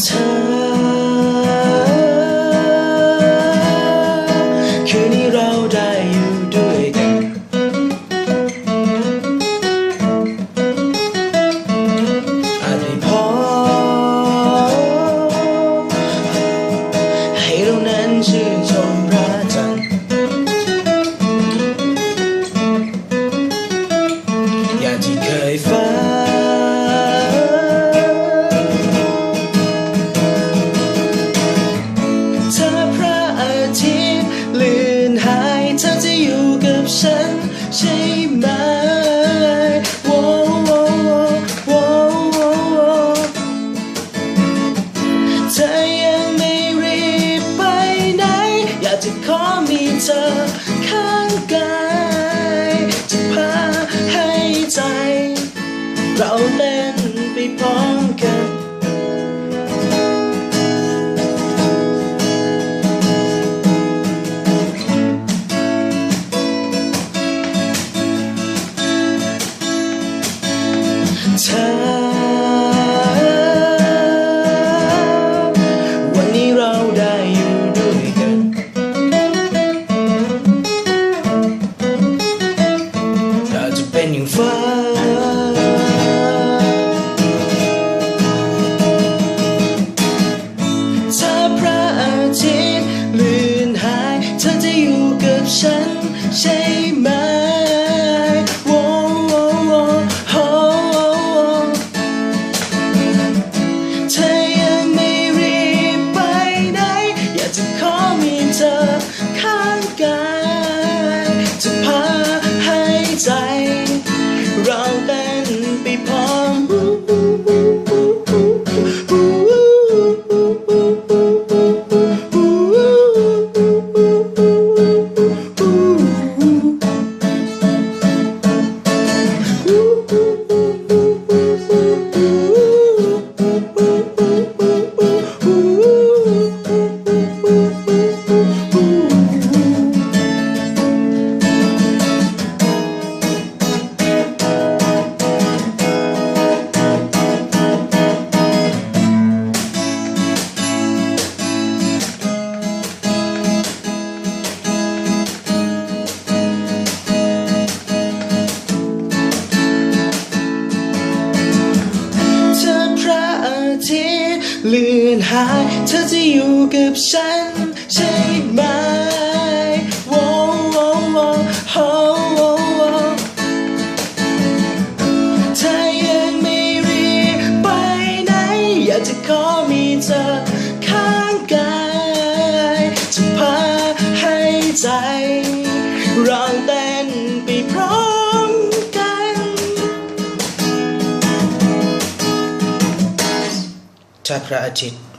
turn จะขอมีเธอข้างกายจะพาให้ใจ เราเต้นไปพร้อมกันเธอ ฟ้า ถ้าพระอาทิตย์ลื่นหาย เธอจะอยู่กับฉันใช่ไหม เลือนหายเธอจะอยู่กับฉัน ใช่ไหมโว้โว้โว้โว้โว้โว้เธอยังไม่รีบไปไหน อยากจะขอมีเธอข้างกายจะพาให้ใจ chapter 18